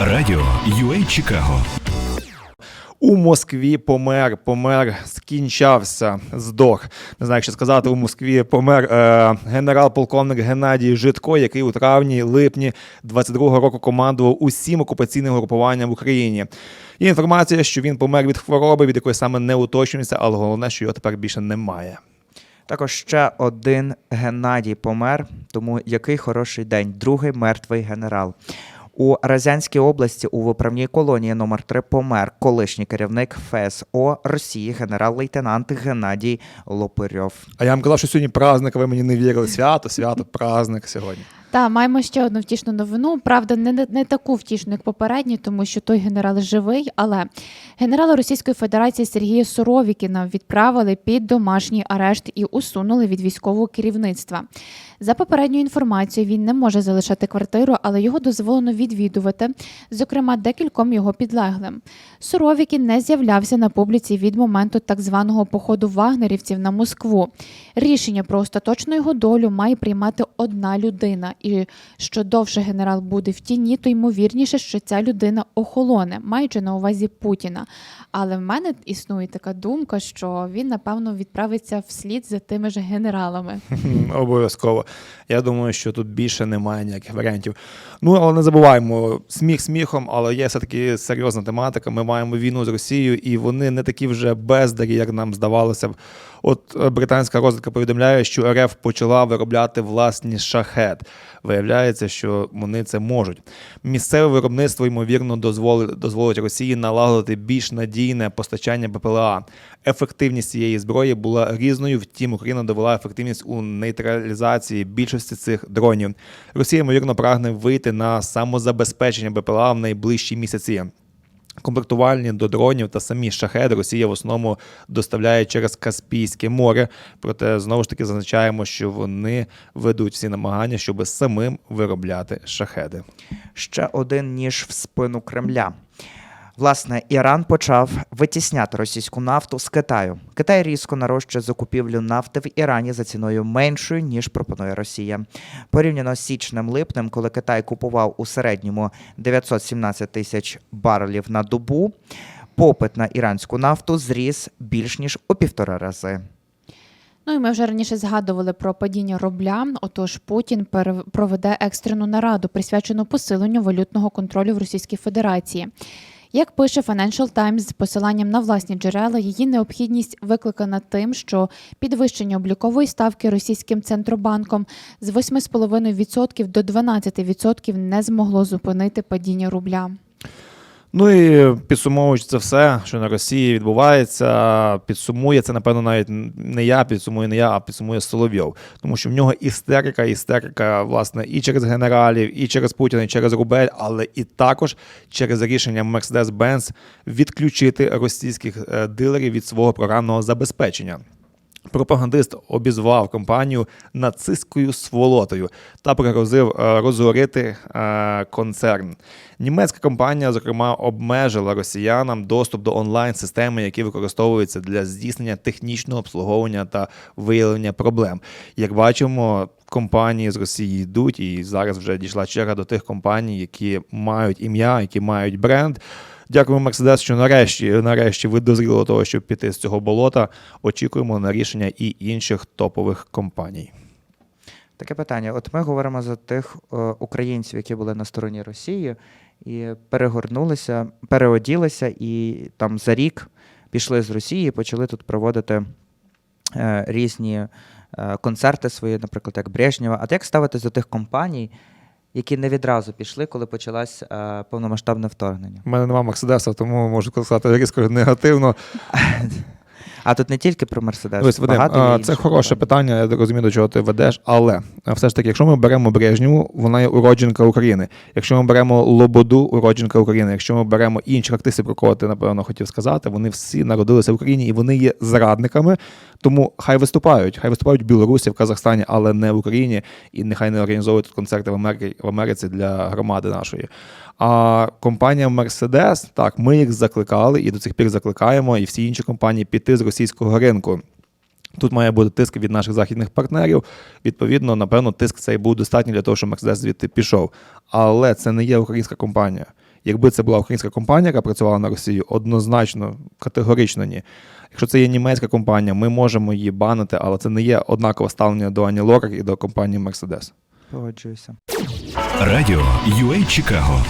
Радіо UA Чикаго. У Москві помер, помер, скінчався, здох. Не знаю, як ще сказати, у Москві помер е, генерал-полковник Геннадій Житко, який у травні, липні 22-го року командував усім окупаційним групуванням в Україні. Є інформація, що він помер від хвороби, від якої саме не уточнюється, але головне, що його тепер більше немає. Також ще один Геннадій помер, тому який хороший день. Другий мертвий генерал. У Разянській області у виправній колонії номер 3 помер колишній керівник ФСО Росії генерал-лейтенант Геннадій Лопирьов. А я вам казав, що сьогодні праздник, ви мені не вірили. Свято, свято, праздник сьогодні. Та маємо ще одну втішну новину. Правда, не, не, таку втішну, як попередні, тому що той генерал живий. Але генерала Російської Федерації Сергія Суровікіна відправили під домашній арешт і усунули від військового керівництва. За попередньою інформацією, він не може залишати квартиру, але його дозволено відвідувати, зокрема, декільком його підлеглим. Суровікін не з'являвся на публіці від моменту так званого походу вагнерівців на Москву. Рішення про остаточну його долю має приймати одна людина. І що довше генерал буде в тіні, то ймовірніше, що ця людина охолоне, маючи на увазі Путіна. Але в мене існує така думка, що він напевно відправиться вслід за тими ж генералами. Обов'язково. Я думаю, що тут більше немає ніяких варіантів. Ну, але не забуваємо, сміх сміхом, але є все-таки серйозна тематика. Ми маємо війну з Росією, і вони не такі вже бездарі, як нам здавалося б. От е, британська розвідка повідомляє, що РФ почала виробляти власні шахет. Виявляється, що вони це можуть. Місцеве виробництво, ймовірно, дозволить, дозволить Росії налагодити більш надійне постачання БПЛА. Ефективність цієї зброї була різною, втім Україна довела ефективність у нейтралізації більшості цих дронів. Росія, ймовірно, прагне вийти на самозабезпечення БПЛА в найближчі місяці. Комплектувальні до дронів та самі шахеди Росія в основному доставляє через Каспійське море. Проте знову ж таки зазначаємо, що вони ведуть всі намагання, щоб самим виробляти шахеди. Ще один ніж в спину Кремля. Власне, Іран почав витісняти російську нафту з Китаю. Китай різко нарощує закупівлю нафти в Ірані за ціною меншою, ніж пропонує Росія. Порівняно з січнем-липнем, коли Китай купував у середньому 917 тисяч барелів на добу, попит на іранську нафту зріс більш ніж у півтора рази. Ну і ми вже раніше згадували про падіння рубля. Отож, Путін проведе екстрену нараду, присвячену посиленню валютного контролю в Російській Федерації. Як пише Financial Times з посиланням на власні джерела, її необхідність викликана тим, що підвищення облікової ставки російським центробанком з 8,5% до 12% не змогло зупинити падіння рубля. Ну і підсумовуючи це все, що на Росії відбувається, підсумує це, напевно, навіть не я, підсумує не я, а підсумує Соловйов. Тому що в нього істерика, істерика, власне, і через генералів, і через Путіна, і через Рубель, але і також через рішення Mercedes-Benz відключити російських е, дилерів від свого програмного забезпечення. Пропагандист обізвав компанію нацистською сволотою та пригрозив е, розорити е, концерн. Німецька компанія, зокрема, обмежила росіянам доступ до онлайн-системи, які використовуються для здійснення технічного обслуговування та виявлення проблем. Як бачимо, компанії з Росії йдуть, і зараз вже дійшла черга до тих компаній, які мають ім'я, які мають бренд. Дякуємо, Мерседес, що нарешті, нарешті ви дозріли до того, щоб піти з цього болота. Очікуємо на рішення і інших топових компаній. Таке питання. От ми говоримо за тих е, українців, які були на стороні Росії, і перегорнулися, переоділися, і там за рік пішли з Росії, і почали тут проводити е, різні е, концерти свої, наприклад, як Брежнєва. А як ставитись до тих компаній, які не відразу пішли, коли почалось е, повномасштабне вторгнення? У мене немає Мерседеса, тому можу сказати різко негативно. А тут не тільки про Мерседес. Вадим, це хороше питання, я розумію, до чого ти ведеш, але все ж таки, якщо ми беремо Брежнєву, вона є уродженка України. Якщо ми беремо Лободу, уродженка України. Якщо ми беремо інших артистів, про кого ти напевно хотів сказати, вони всі народилися в Україні і вони є зрадниками. Тому хай виступають, хай виступають в Білорусі, в Казахстані, але не в Україні, і нехай не організовують концерти в Америці в Америці для громади нашої. А компанія Mercedes, так, ми їх закликали і до цих пір закликаємо, і всі інші компанії піти з російського ринку. Тут має бути тиск від наших західних партнерів. Відповідно, напевно, тиск цей був достатній для того, щоб Mercedes звідти пішов. Але це не є українська компанія. Якби це була українська компанія, яка працювала на Росію, однозначно, категорично ні. Якщо це є німецька компанія, ми можемо її банити, але це не є однакове ставлення до Ані Лорак і до компанії Mercedes. Погоджуюся. Радіо UA Чикаго